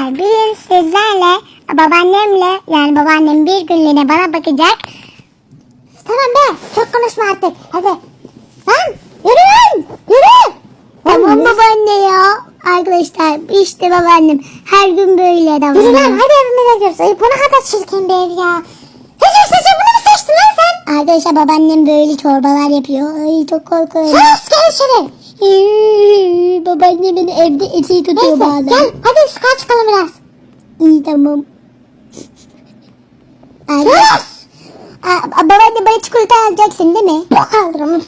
Arkadaşlar bugün sizlerle babaannemle yani babaannem bir günlüğüne bana bakacak. Tamam be çok konuşma artık hadi. Lan yürü lan yürü. Tamam babaanne ya. Arkadaşlar işte babaannem her gün böyle davranıyor. Yürü lan hadi evimize gidiyoruz. Ay bu ne kadar çirkin bir ev ya. Seçin seçin bunu mu seçtin lan sen? Arkadaşlar babaannem böyle çorbalar yapıyor. Ay çok korkuyorum. Sus gel içeri. Babaannem beni evde eti tutuyor Neyse bazen. gel hadi sokağa çıkalım biraz. İyi tamam. Sus. Aa, babaanne bana çikolata alacaksın değil mi? Yok alırım.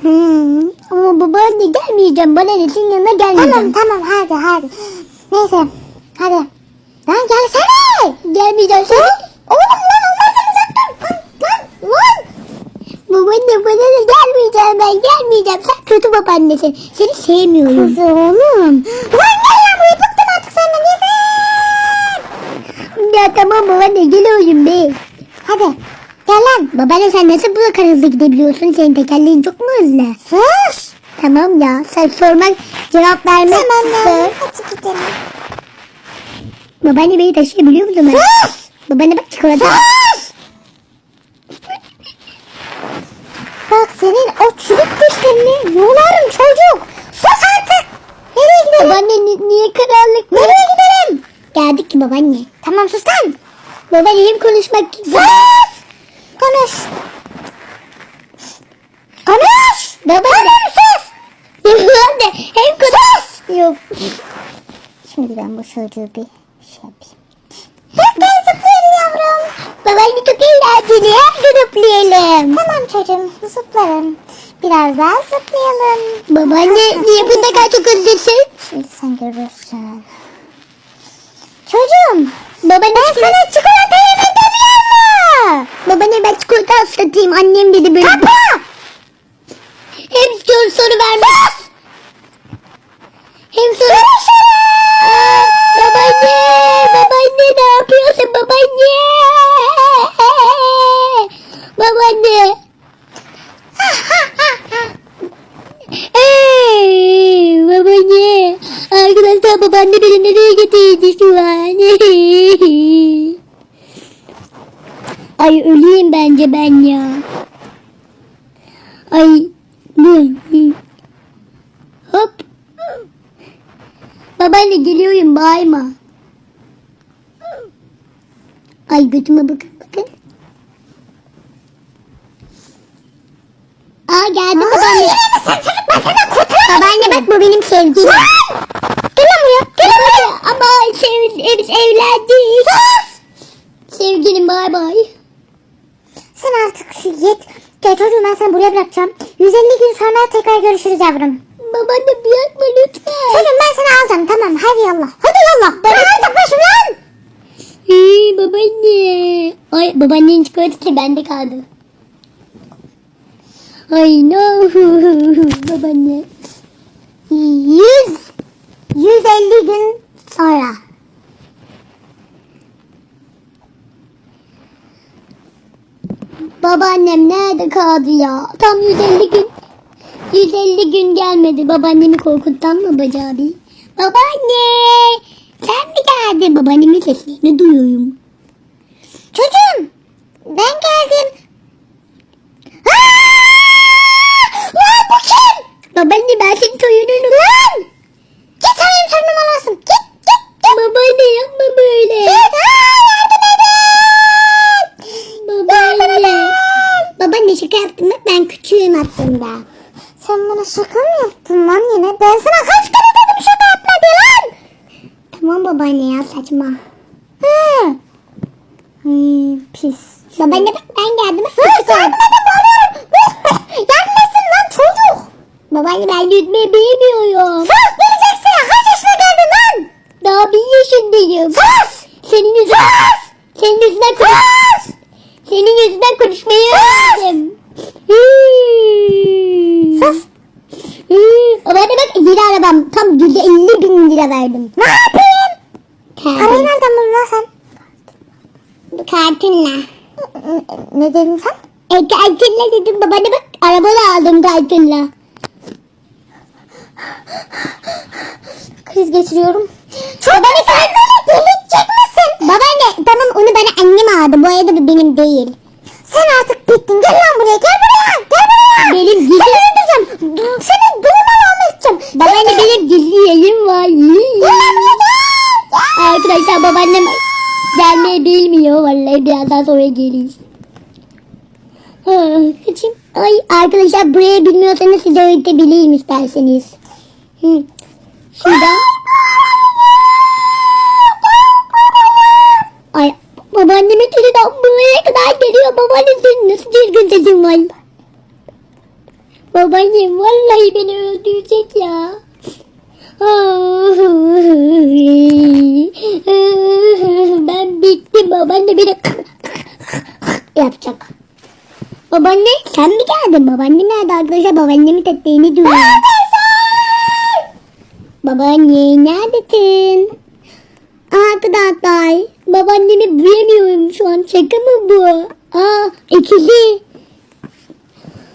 Hmm, ama babaanne gelmeyeceğim. Bana ne senin yanına gelmeyeceğim. Tamam tamam hadi hadi. Neyse hadi. Lan gelsene. Gelmeyeceğim. Oğlum lan onlardan uzak dur. Lan lan lan. Babaanne bana da gelmeyeceğim ben gelmeyeceğim. Sen kötü babaannesin. Seni sevmiyorum. Kızı oğlum. Lan gel lan buraya bıktım artık senden yeter. Ya tamam babaanne geliyorum be. Hadi gel lan. Babaanne sen nasıl bu kadar hızlı gidebiliyorsun? Senin tekerleğin çok mu hızlı? Sus. Tamam ya sen sormak cevap vermek. Tamam. Sor. Hadi gidelim. Babaanne beni taşıyabiliyor musun? Sus. Babaanne bak çikolata. Sus. Bak senin o çürük dişlerini yolarım çocuk. Sus artık. Nereye gidelim? Babaanne ni- niye karanlık? Nereye gidelim? Geldik ki babaanne. Tamam sus lan. Babaanne hem konuşmak... Sus. Konuş. Konuş. Babaanne. sus. Babaanne hem konuş... Yok. Şimdi ben bu çocuğu bir şey yapayım. Hep gel zıplayalım yavrum. Babaanne çok eğlenceli. Gün öpleyelim. Tamam çocuğum zıplarım. Biraz daha zıplayalım. Babaanne niye bu kadar çok özlesin? Şimdi sen görürsün. Çocuğum Babaanne ben sana çikolata yeme demiyor mu? Babaanne ben çikolata ıslatayım. Annem dedi böyle. Kapa. Hem soru soru vermez. Hem soru... Aa, babaanne, babaanne ne yapıyorsun babaanne? Babaanne. Hey, babaanne. Arkadaşlar babaanne beni nereye getirdi şu an? Ay öleyim bence ben ya. Ay dur. Hop. Babaanne geliyorum bağırma. Ay götüme bakın bakın. Aa geldim babaanne. Çocuk ben senden kurtulamam. Babaanne bak bu benim sevgilim. Gel lan buraya. Gel lan buraya. Ama sev, biz evlendik. Sevgilim bay bay. Sen artık şu git. Gel çocuğum ben seni buraya bırakacağım. 150 gün sonra tekrar görüşürüz yavrum. Babaanne bırakma lütfen. Çocuğum ben seni alacağım tamam hadi yallah. Hadi yallah. Bana artık başım lan. Hey, babaanne. Ay babaannenin çikolatası bende kaldı. Ay no. babaanne. 100 150 gün sonra. Babaannem nerede kaldı ya? Tam 150 gün. 150 gün gelmedi. Babaannemi korkuttan mı bacı abi? Babaanne! Sen mi geldin? Babaannemin sesini duyuyorum. Çocuğum ben geldim. Aa! Kim? Babaanne ben senin torununum. Lan! Git sen benim torunum olamazsın. Git git git. Babaanne yapma böyle. Git. Aa, yardım edin. Babaanne. Babaanne şaka yaptım bak ben küçüğüm aslında. Sen bana şaka mı yaptın lan yine? Ben sana kaç kere dedim şaka yapma diye lan. Tamam babaanne ya saçma. Hı. Ay, pis. Babaanne bak ben geldim. Sus yardım edin yardım etsin lan çocuk. Babaanne ben yüzmeyi bilmiyorum. Sus geleceksin. Kaç yaşına geldin lan? Daha bir yaşındayım. Sus. Senin yüzünden. Sus. Senin yüzünden. Sus. Senin yüzünden konuşmayı Sus! öğrendim. Sus. Babaanne bak yeni arabam. Tam 150 bin lira verdim. Ne yapayım? Parayı nereden buldun lan sen? Kartınla. Ne dedin sen? E kartınla dedim babaanne bak. Araba da aldım kartınla. kriz geçiriyorum. Babaanne sen böyle delirtecek misin? Babaanne tamam onu bana annem aldı. Bu arada benim değil. Sen artık bittin. Gel lan buraya. Gel buraya. Gel buraya. Benim gizli... Seni öldüreceğim. Seni durmama edeceğim. Babaanne benim gizli yayım var. Gel buraya gel. Arkadaşlar babaannem gelmeyi bilmiyor. Vallahi birazdan sonra gelir. Ha, kaçayım. Ay arkadaşlar buraya bilmiyorsanız size öğretebileyim isterseniz. Hı. Şuradan. Ay babaannemin teledan buraya kadar geliyor. Babaannem senin nasıl çirkin sesin var. Babaannem vallahi beni öldürecek ya. Ben bittim babaanne beni yapacak. Babaanne sen mi geldin? Babaanne nerede arkadaşlar? Babaannemin tetleğini duyuyor. Babaanne neredesin? Arkadaşlar babaannemi duyamıyorum şu an. Şaka mı bu? Aa ikili.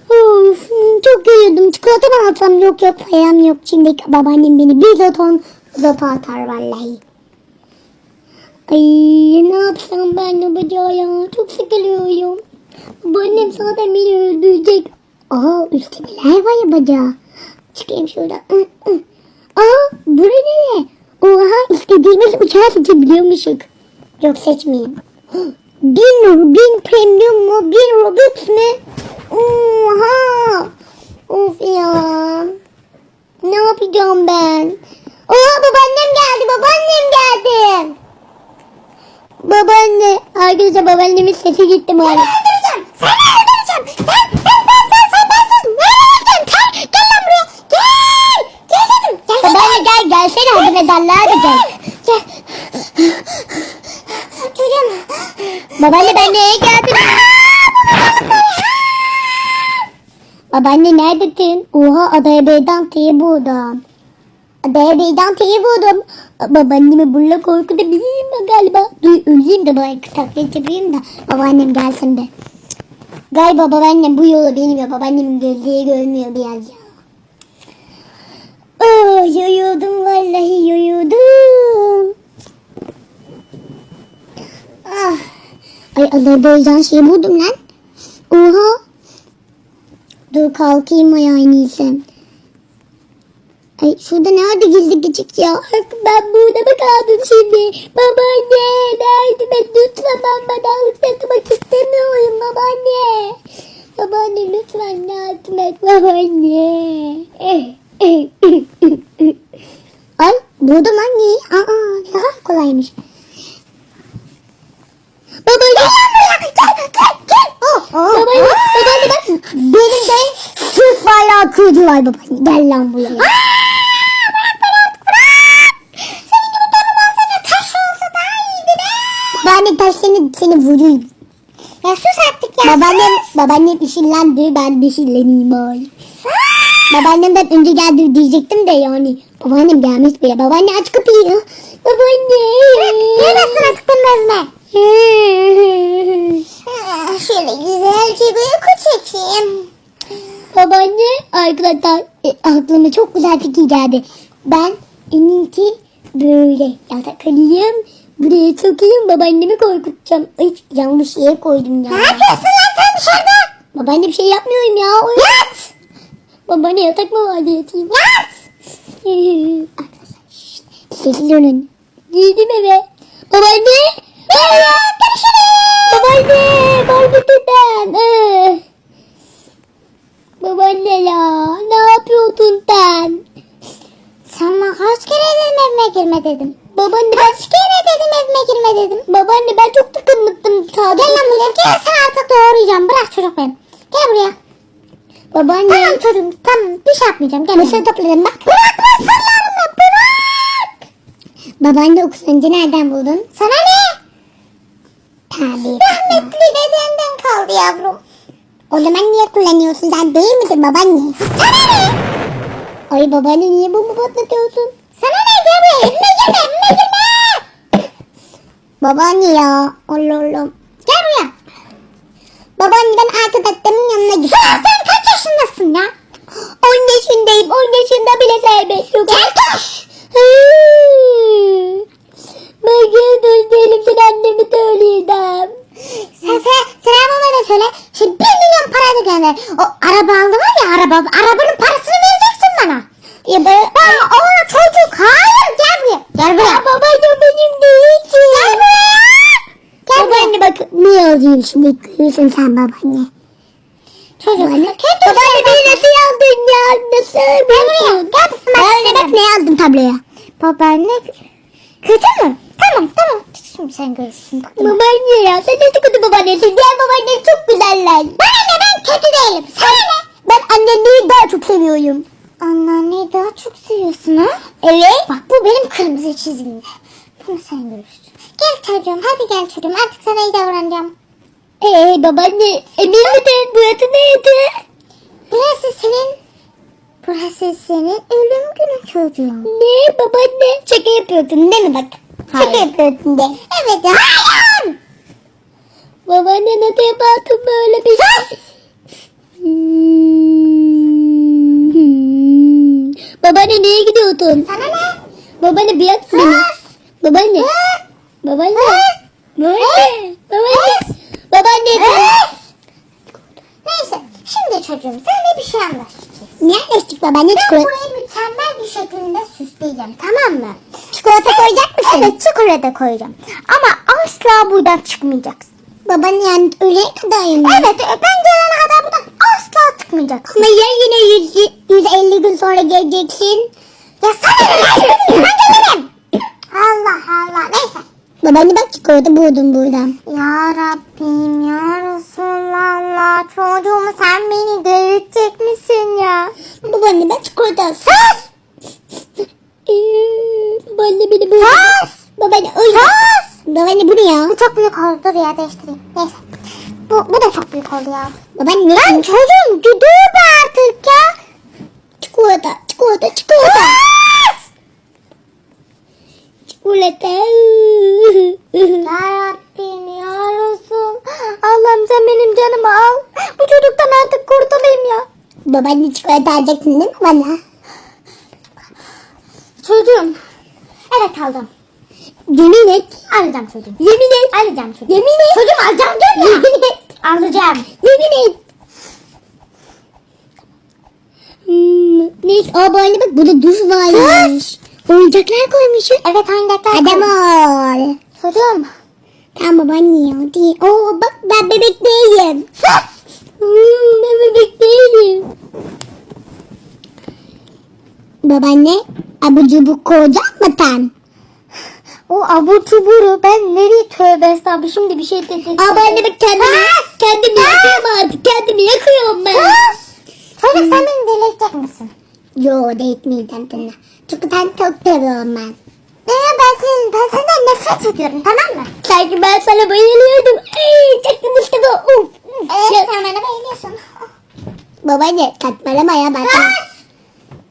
Of, çok yoruldum. Çikolata mı alsam? Yok yok param yok. Şimdi babaannem beni bir ton zopa atar vallahi. Ay ne yapsam ben de bacağı ya. Çok sıkılıyorum. Babaannem zaten beni öldürecek. Aa üstte neler var ya bacağı. Çıkayım şuradan. Aa bura ne? Oha istediğimiz uçağı seçebiliyormuşuk. Yok seçmeyeyim. Bin, bin premium mu? Bin robux mu? Oha. Of ya. Ne yapacağım ben? Oha babaannem geldi. Babaannem geldi. Babaanne. Arkadaşlar babaannemin sesi gitti maalesef. Seni öldüreceğim. Sen, sen, sen, sen, sen, bensiz. Nereye öldüreceğim? Gel, gel lan buraya. Gel. Gel dedim. Gel, babaanne gel, gelsene. Hadi medallar da gel. Gel. Çocuğum. Babaanne ben neye geldim? Babaanne neredesin? Oha adaya beydan teyi buldum. Adaya beydan teyi buldum. Babaannemi bununla korkutabilirim mi galiba? Dur öleyim de bari taklit yapayım da babaannem gelsin be. Galiba babaannem bu yolu bilmiyor. Babaannemin gözleri görmüyor biraz ya. Oh, yoruldum vallahi yoruldum. Ah. Ay adaya beydan şey buldum lan. Oha. Dur kalkayım ayağa iyisi. Ay şurada nerede gizli küçük ya? Ben burada mı kaldım şimdi? Babaanne yardım et lütfen ben badalık satmak istemiyorum babaanne. Babaanne lütfen yardım et babaanne. Ay buldum anne. Aa daha kolaymış. Babaanne gel buraya gel gel gel. Babaanne babaanne bak benim de Türk bayrağı kılıcı var babaanne. Gel lan buraya. bırak beni artık bırak. Senin gibi canım olsa taş olsa daha iyiydi be. Babaanne taş seni, seni vuruyor. Ya sus artık ya. Babaannem, babaannem işillendi ben de işilleneyim ay. Babaannemden önce geldi diyecektim de yani. Babaannem gelmiş bile. Babaanne aç kapıyı. Babaanne. Giremezsin artık benim evime. Şöyle güzelce bir çekeyim. Babaanne arkadaşlar e, aklıma çok güzel fikir geldi. Ben en iyisi böyle yatak alayım. Buraya sokayım babaannemi korkutacağım. Ay yanlış yere koydum ya. Ne yapıyorsun lan sen dışarıda? Babaanne bir şey yapmıyorum ya. O Yat! Babaanne yatak mı var yatayım. Yat! Arkadaşlar şşt, sessiz olun. Girdim eve. Babaanne! Evet, görüşürüz. Babaanne, barbutundan. Ee. Babaanne ya, ne yapıyordun sen? Sana kaç kere dedim evime girme dedim. Babaanne kaç kere dedim evime girme dedim. Babaanne ben çok sadece. Gel lan buraya gel sen artık doğrayacağım. Bırak çocuk benim. Gel buraya. Babaanne. Tamam çocuğum tamam bir şey yapmayacağım. Gel mısır topladım bak. Bırak mısırlarımı bırak. Babaanne okusunca nereden buldun? Sana ne? Tabii. Rahmetli dedenden kaldı yavrum. O zaman niye kullanıyorsun sen değil misin babaanne? Sana ne? Ay babaanne niye bomba patlatıyorsun? Sana ne gel evime girme evime girme. Babaanne ya Allah Allah. Gel buraya. Babaanne ben arkadaşlarımın yanına gidiyorum. Sen, sen kaç yaşındasın ya? 10 yaşındayım. 10 yaşında bile serbest. Gel koş. Ben geri dönünce elimden annemi de öleydim. Sen, sen, sen babana söyle. Şimdi bir milyon para da gönder. O araba aldı var ya araba. Arabanın parasını vereceksin bana. Ya ben... Ya o çocuk hayır gel buraya. Gel buraya. Ya babacığım benim değil ki. Gel buraya. Gel babaanne bak. Niye alayım şimdi? Gülsün sen babaanne. Çocuk. Babaanne. Kendi babaanne beni nasıl aldın ya? Nasıl? Gel buraya. Gel. Bak ne aldım tabloya. Babaanne. Kötü mü? Sen görürsün. Babaanne ya sen nasıl kötü babaannesin? Diğer babaanne çok güzeller. Bana ne ben kötü değilim. Sana ne? Ben anneanneyi daha çok seviyorum. Anneanneyi daha çok seviyorsun ha? Evet. Bak bu benim kırmızı çizgimde. Bunu sen görürsün. Gel çocuğum hadi gel çocuğum artık sana iyi davranacağım. Ee babaanne emin misin burası neydi? Burası senin Burası senin ölüm günün çocuğum. Ne babaanne? Şaka yapıyordun değil mi bak? Şaka yapıyordun de. Evet. Hayır. Babaanne nasıl yapardın böyle bir Sus! Hmm. Babaanne neye gidiyordun? Sana ne? Babaanne bir beni. Babaanne. Babaanne. Babaanne. Babaanne. Babaanne. Neyse şimdi çocuğum sana bir şey anlatacağız. Ne anlaştık babaanne? Ben burayı mükemmel bir şekilde süsleyeceğim tamam mı? Çikolata koyacak mısın? Evet çikolata koyacağım. Ama asla buradan çıkmayacaksın. Babaanne yani öyle kadar mı? Evet ben gelene kadar buradan asla çıkmayacaksın. Ama ya yine 100, 150 gün sonra geleceksin. Ya sana ne ben gelirim. Allah Allah neyse. Babaanne bak çikolata buldum buradan. Ya Rabbim ya Resulallah çocuğumu sen beni delirtecek misin ya? Babaanne ben çikolata sus. Babaanne beni böyle. Sus. Babaanne öyle. Sus. Babaanne bu ne ya? Bu çok büyük oldu dur ya değiştireyim. Neyse. Bu, bu da çok büyük oldu ya. Babaanne ne? Lan çocuğum dur be artık ya. Çikolata çikolata çikolata. Sus. Çikolata. ya Rabbim ya Resul. Allah'ım sen benim canımı al. Bu çocuktan artık kurtulayım ya. Babaanne çikolata alacaksın değil mi bana? Çocuğum. Evet aldım. Yemin et. Alacağım çocuğum. Yemin et. Alacağım çocuğum. Yemin et. Çocuğum alacağım diyorum ya. Yemin et. Alacağım. Yemin et. Hmm, neyse aa anne bak burada duş varmış. Oyuncaklar koymuşsun. Evet oyuncaklar Adam ol. Çocuğum. Tamam babaanne ya. Değil. Oo bak ben bebek değilim. Sus. Hmm, ben bebek değilim. Babaanne abur cubur koyacak mı? O abur cuburu ben nereye tövbe estağfurullah şimdi bir şey dedim. Aa anne bak kendimi, kendimi yakıyorum artık kendimi yakıyorum ben. Sus. Çocuk sen beni delirtecek misin? Yo delirtmeyeceğim seni. Çünkü ben çok seviyorum ben. Ee, ben, senin, ben senden nefret ediyorum tamam mı? Sanki ben sana bayılıyordum. Ey çektim Mustafa. Uf. Evet sen bana bayılıyorsun. Babaanne saçmalama ya ben sana.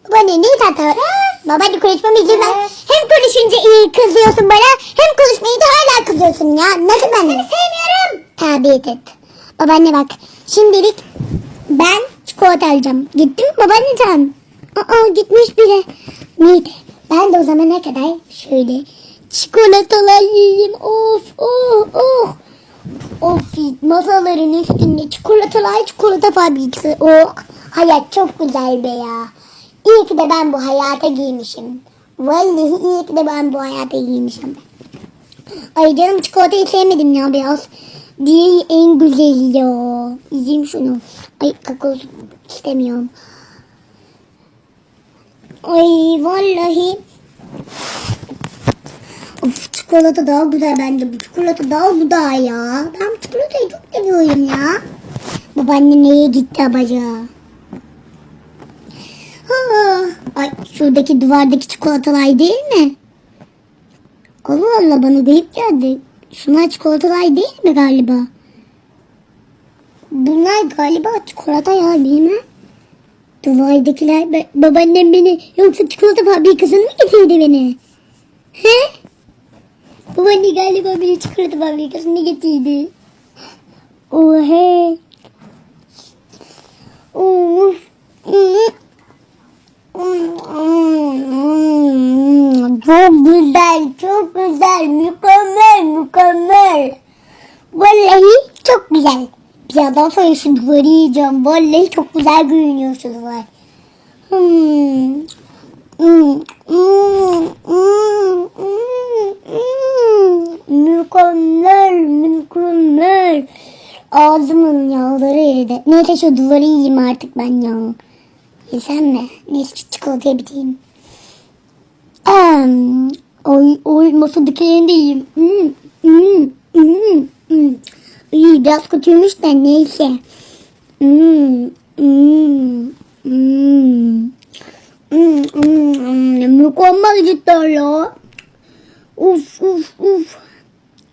Babaanne niye tatlı? Babaanne konuşmamı izin ver. Hem konuşunca iyi kızıyorsun bana hem konuşmayınca hala kızıyorsun ya. Nasıl ben? Seni sevmiyorum. Tabi et. Babaanne bak şimdilik ben çikolata alacağım. Gitti mi babaanne can? Aa gitmiş bile. Neydi? Ben de o zamana kadar şöyle çikolatalar yiyeyim. Of oh oh. Of masaların üstünde çikolatalar çikolata fabrikası. Oh hayat çok güzel be ya. İyi ki de ben bu hayata giymişim. Vallahi iyi ki de ben bu hayata giymişim. Ay canım çikolatayı sevmedim ya biraz. Diğeri en güzeli ya. Yiyeyim şunu. Ay kakao istemiyorum. Ay vallahi. Of çikolata daha güzel bence. Bu çikolata daha güzel ya. Ben çikolatayı çok seviyorum ya. Babaannem nereye gitti abaca? Ha, ay şuradaki duvardaki çikolatalar değil mi? Allah Allah bana garip geldi. Şunlar çikolatalar değil mi galiba? Bunlar galiba çikolata ya mi? Duvardakiler be- babaannem beni yoksa çikolata fabrikasına mı getirdi beni? He? Babaanne galiba beni çikolata fabrikasına getirdi. Ohe. Of. Çok güzel, çok güzel, mükemmel, mükemmel. Vallahi çok güzel. Biraz duvardan sonra duvarı yiyeceğim. Vallahi çok güzel görünüyor şu duvar. Hmm. Hmm. Hmm. Hmm. Hmm. Mükemmel, mükemmel. Ağzımın yağları eridi. Neyse şu duvarı yiyeyim artık ben ya. Yesem mi? Neyse şu çikolatayı bitireyim. Um, oy, oy masadaki yerini de yiyeyim. Hmm. Hmm. Hmm. Hmm. İyi biraz kötüymüş de neyse. Hmm. Hmm. Hmm. Hmm, hmm, hmm. Mükemmel cidden ya. Uf uf uf.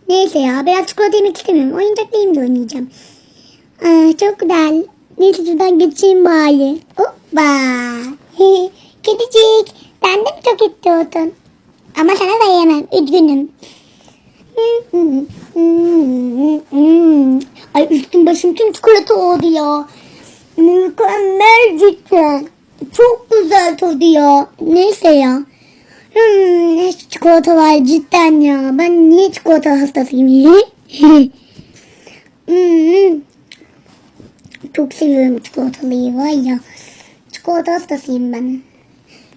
Neyse ya biraz çikolata yemek istemiyorum. Oyuncaklarımla oynayacağım. Aa, çok güzel. Neyse şuradan geçeyim bari. Hoppa. Kedicik. Ben de mi çok istiyordun? Ama sana da yemem. Üzgünüm. Ay üstüm başım tüm çikolata oldu ya. Mükemmel cidden. Çok güzel tadı ya. Neyse ya. Hmm, ne çikolata var cidden ya. Ben niye çikolata hastasıyım? hmm. Çok seviyorum çikolatalıyı var ya. Çikolata hastasıyım ben.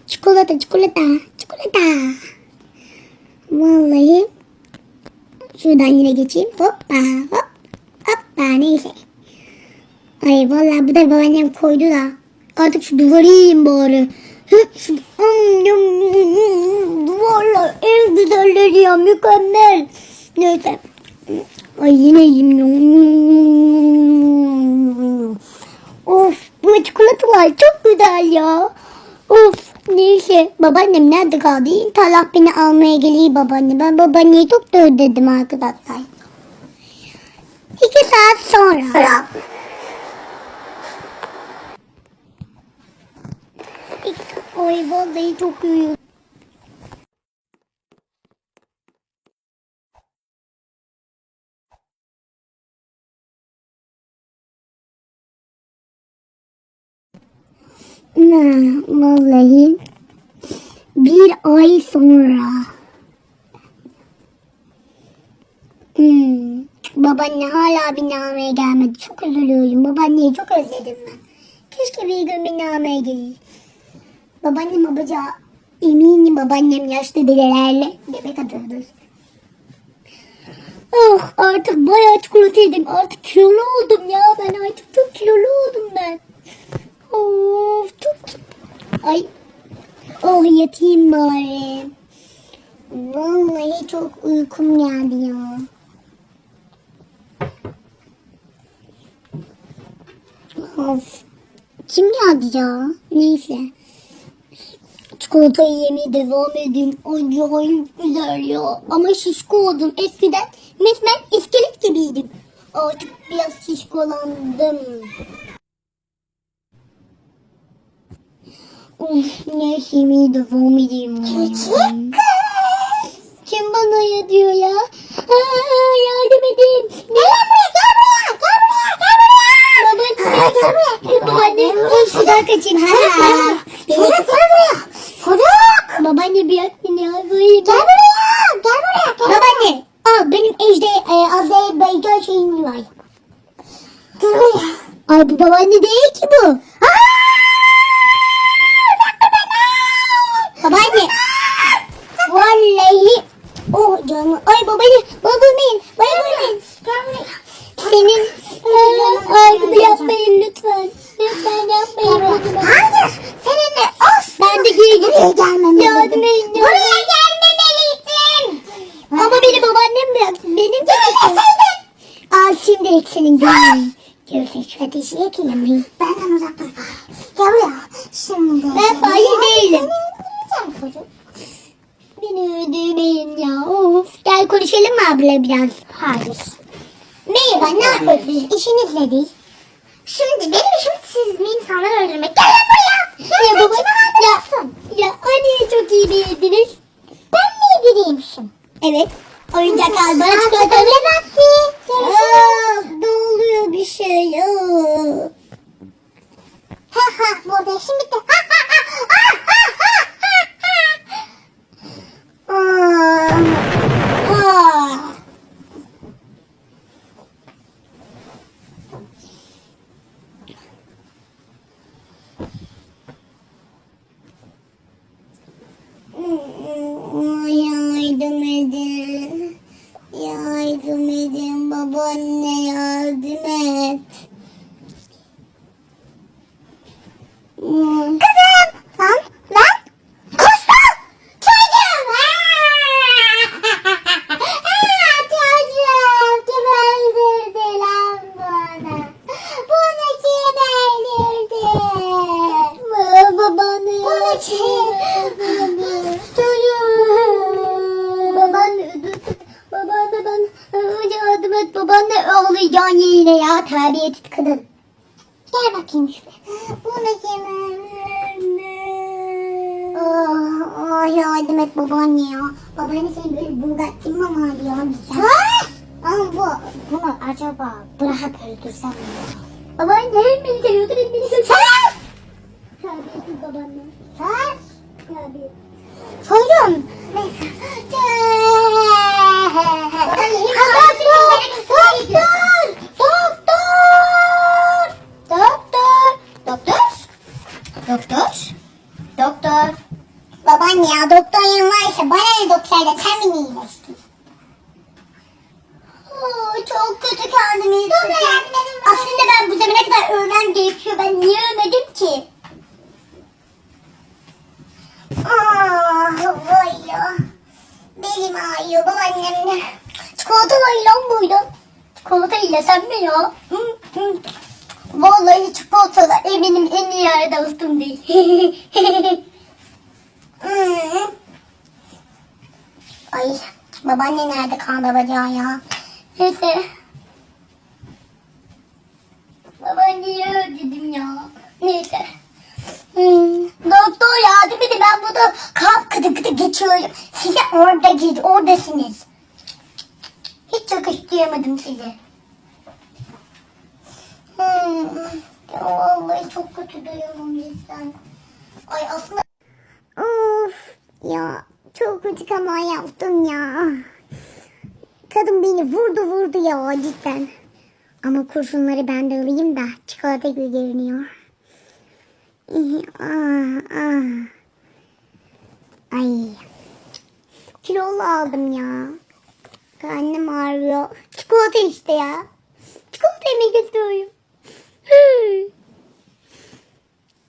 Çikolata, çikolata, çikolata. Vallahi şuradan yine geçeyim. Hoppa, hop, hoppa neyse. Ay vallahi bu da babaannem koydu da. Artık şu duvarı yiyeyim bari. Duvarlar en güzelleri ya mükemmel. Neyse. Ay yine yiyeyim. Of bu çikolatalar çok güzel ya. Of neyse babaannem nerede kaldı? İnşallah beni almaya geliyor babaanne. Ben babaanneyi çok da özledim arkadaşlar. İki saat sonra. Oy vallahi çok iyi. Ne, vallahi bir ay sonra. Hmm. Babaanne hala beni almaya gelmedi. Çok üzülüyorum. Babaanneyi çok özledim ben. Keşke bir gün beni almaya gelir. Babaannem babaca eminim babaannem yaşlı dedelerle bebek atıyordur. Oh artık bayağı çikolata yedim. Artık kilolu oldum ya. Ben artık çok kilolu oldum ben. Of çok Ay. Oh yatayım bari. Vallahi çok uykum geldi ya. Of. Kim geldi ya? Neyse. Çikolatayı yemeye devam edeyim. Acayip güzel ya. Ama şişko oldum. Eskiden resmen iskelet gibiydim. Artık biraz şişkolandım. Neyse yemeğe devam edeyim. Küçük Kim bana ya diyor ya? Aa, yardım edin. Gel buraya gel buraya gel buraya gel buraya. Babaanne. Şuradan kaçayım. Ha. Çocuk gel buraya. Çocuk. Babaanne bir beni ya. Böyle gel buraya. Gel buraya. Babaanne. Aa, benim Ejde e, Azrail Beyga şeyim var. Gel buraya. Ay bu babaanne değil ki bu. Aa! Babaanne. Vallahi. Oh canım. Ay babaanne. Babaanne. Babaanne. Senin. Bunu yapmayın lütfen. Lütfen yapmayın. Hayır. Seninle olsun. Ben de geri Buraya gelmemeli. Yardım edin. Buraya gelmemeliydin. Ama beni babaannem bıraktı. Benim de Söyleseydin. Al şimdi senin gönlün. Görüşün şu ateşi yakayım. Benden uzak dur. Gel buraya. Şimdi. Ben fail değilim. Beni öldürmeyin ya. Of. Gel konuşalım mı abla biraz? Hayır. Merhaba ne yapıyorsunuz? İşiniz nedir? Şimdi benim işim siz insanları öldürmek. Gel lan buraya. Ya baba ya, ya hani çok iyi biriydiniz. Ben mi biriymişim? Evet. Oyuncak al bana çikolatalı. Aa, ne oluyor bir şey? Ha ha burada işim bitti. Ha ha ha ha ha ha ha. Aa. Aa. yapıyorsun yine ya terbiyesiz kadın. Gel bakayım şuraya. Bunu yemem. Oh, oh, yardım et babaanne ya. Babaanne senin böyle bulgattin mi var ya? Sus! Ama bu, bunu acaba bırakıp öldürsem mi? Babaanne hem beni seviyordu hem beni seviyordu. Sus! Terbiyesiz babaanne. Sus! Terbiyesiz. Çocuğum. Neyse. Doktor! Doktor! Babaanne ya doktor yan varsa bana ne doktorda sen beni iyileştir. Oo, çok kötü kendimi hissediyorum. Aslında ben bu zamana kadar ölmem gerekiyor. Ben niye ölmedim ki? Ah vay ya. Belim ağrıyor babaannem de. Çikolata var lan burada. Çikolata yesem mi ya? Hı, hı. Vallahi çikolatalar eminim en iyi yerde dostum değil. Ay babaanne nerede kan babacağı ya? Neyse. Babaanneyi özledim ya. Neyse. Hmm. Doktor yardım edin ben burada kalp kıdı kıdı geçiyorum. Size orada gid oradasınız. Hiç yakıştıramadım sizi. Ya vallahi çok kötü duyuyorum cidden. Ay aslında Of ya çok kötü kaza yaptım ya. Kadın beni vurdu vurdu ya cidden. Ama kurşunları ben de alayım da çikolata gibi görünüyor. Ah. Ay. Kilolu aldım ya. Karnım ağrıyor. Çikolata işte ya. Çikolata yemek istiyorum.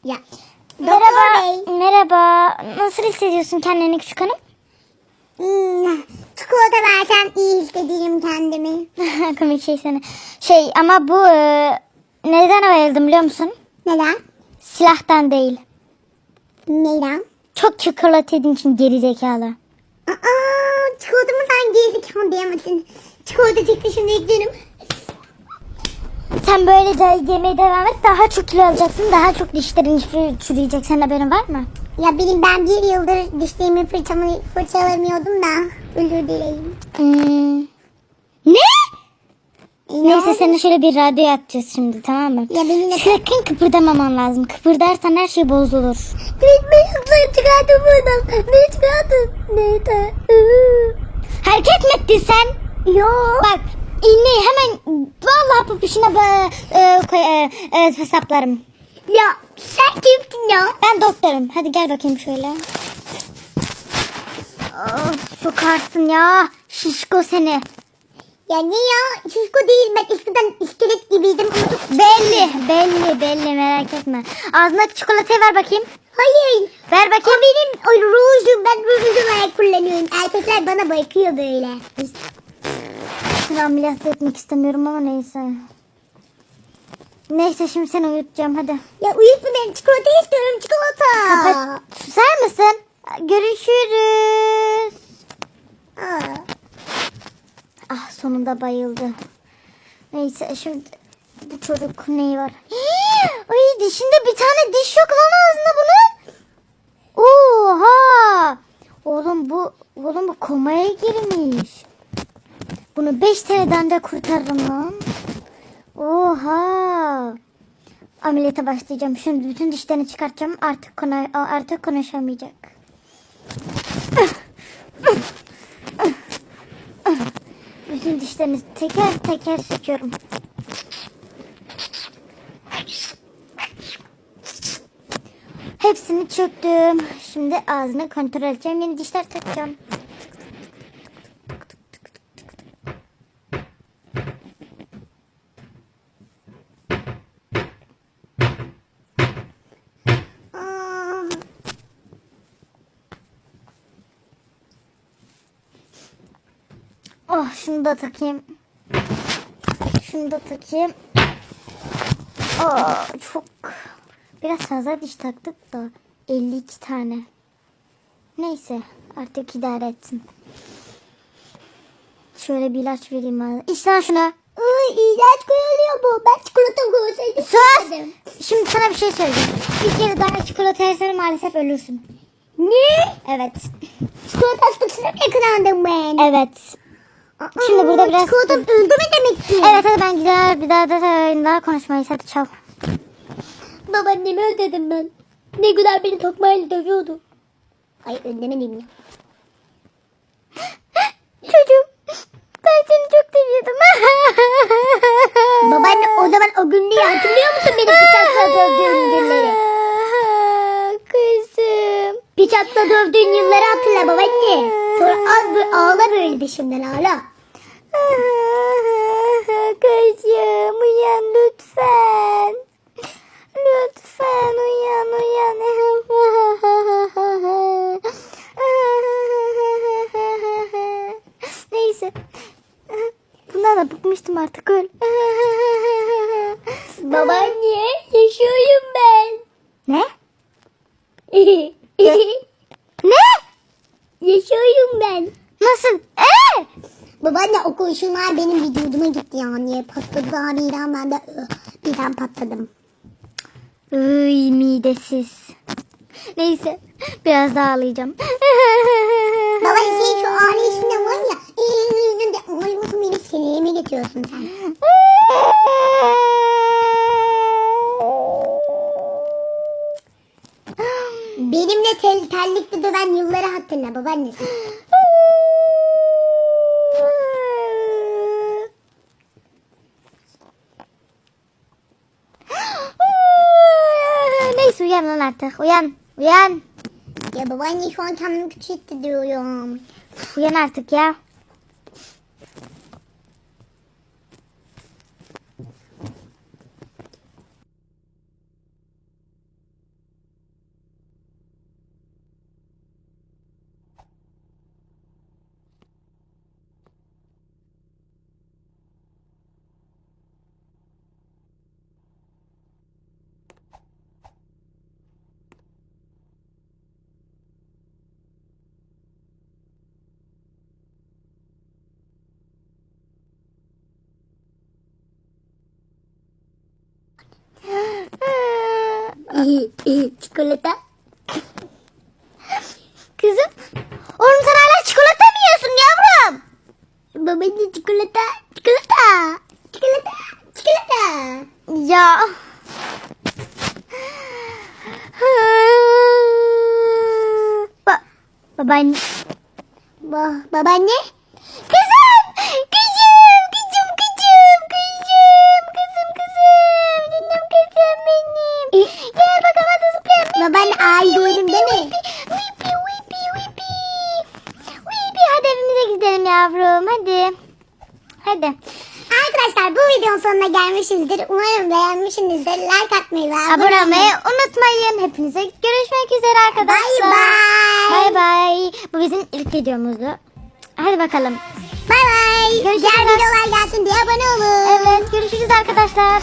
Ya. Bey. Merhaba. Nasıl hissediyorsun kendini küçük hanım? Hmm, çikolata versem iyi hissediyorum kendimi. Komik şey sana. Şey ama bu e, neden bayıldım biliyor musun? Neden? Silahtan değil. Neden? Çok çikolata yediğin için geri zekalı. Aa, çikolatamı sen gezdik diyemezsin. Çikolata çıktı şimdi eklerim. Sen böyle de yemeye devam et. Daha çok kilo alacaksın. Daha çok dişlerin çürü- çürüyecek. Senin haberin var mı? Ya benim ben bir yıldır dişlerimi fırçamı, fırçalamıyordum da. Özür dileyim. Hmm. Ne? Ne Neyse seni şöyle bir radyoya atacağız şimdi tamam mı? Ya beni de... Sakın kıpırdamaman lazım. Kıpırdarsan her şey bozulur. Beni beni çıkartın buradan. Beni çıkartın. Neyse. Hareket mi ettin sen? Yok. Bak iğneyi hemen vallahi popişine e, e, e, hesaplarım. Ya sen kimsin ya? Ben doktorum. Hadi gel bakayım şöyle. Of, sokarsın ya. Şişko seni. Ya ne ya? Şişko değil ben eskiden iskelet gibiydim. Belli, belli, belli merak etme. Ağzına çikolatayı ver bakayım. Hayır. Ver O bakayım. benim o rujum. Ben rujumu olarak kullanıyorum. Erkekler bana bakıyor böyle. Seni ameliyat etmek istemiyorum ama neyse. Neyse şimdi seni uyutacağım hadi. Ya uyutma beni. Çikolata istiyorum. Çikolata. Kapat. Susar mısın? Görüşürüz. Aa. Ah sonunda bayıldı. Neyse şimdi bu çocuk neyi var? Ay dişinde bir tane diş yok lan ağzında bunun. Oha! Oğlum bu oğlum bu komaya girmiş. Bunu 5 seneden de kurtarırım lan. Oha! Ameliyata başlayacağım. Şimdi bütün dişlerini çıkartacağım. Artık kona artık konuşamayacak. Bütün dişlerini teker teker söküyorum. Hepsini çöktüm. Şimdi ağzını kontrol edeceğim. Yeni dişler takacağım. Aa. Oh şunu da takayım. Şunu da takayım. Aa, çok biraz fazla diş taktık da 52 tane. Neyse artık idare etsin. Şöyle bir ilaç vereyim bana. İç lan şunu. Uy iğrenç koyuluyor bu. Ben çikolata koysaydım. Sus! Şimdi sana bir şey söyleyeceğim. Bir kere daha çikolata yersen maalesef ölürsün. Ne? Evet. Çikolata hastasına mı ben? Evet. Şimdi burada biraz... Çikolatam öldü mü demek ki? Evet hadi ben gider bir daha da daha konuşmayız hadi çal. Babaannemi özledim ben. Ne güzel beni tokmayla dövüyordu. Ay özlemedim ya. Çocuğum ben seni çok seviyordum. Babaanne o zaman o günleri hatırlıyor musun beni bıçakla dövdüğün günleri? Kızım. Bıçakla dövdüğün yılları hatırla babaanne. Sonra az bir ağla böyle dişimden ağla. Kızım uyan. Lütfen uyan uyan. Neyse. Bundan da bıkmıştım artık öl. Babaanne yaşıyorum ben. Ne? Ne? yaşıyorum ben. Nasıl? Ee? Babaanne o kurşunlar benim vücuduma gitti daha midem ben de birden patladım. Iy midesiz. Neyse biraz daha ağlayacağım. Baba şey şu ağlayışında var ya. Ağlıyorsun beni sinirime getiriyorsun sen. Benimle tel, terlikle döven yılları hatırla babaanne. Uyan lan artık. Uyan. Uyan. Ya babaanne şu an kendimi kötü hissediyorum. Uyan artık ya. Çikolata. Kızım. Oğlum sen hala çikolata mı yiyorsun yavrum? Babaanne çikolata. Çikolata. Çikolata. Çikolata. Ya. Ba babaanne. Ba babaanne. Gelmişizdir. Umarım beğenmişsinizdir. Like atmayı ve Abone olmayı unutmayın. Hepinize görüşmek üzere arkadaşlar. Bye bye. Bay bay. Bu bizim ilk videomuzdu. Hadi bakalım. Bay bay. Diğer videolar gelsin diye abone olun. Evet görüşürüz arkadaşlar.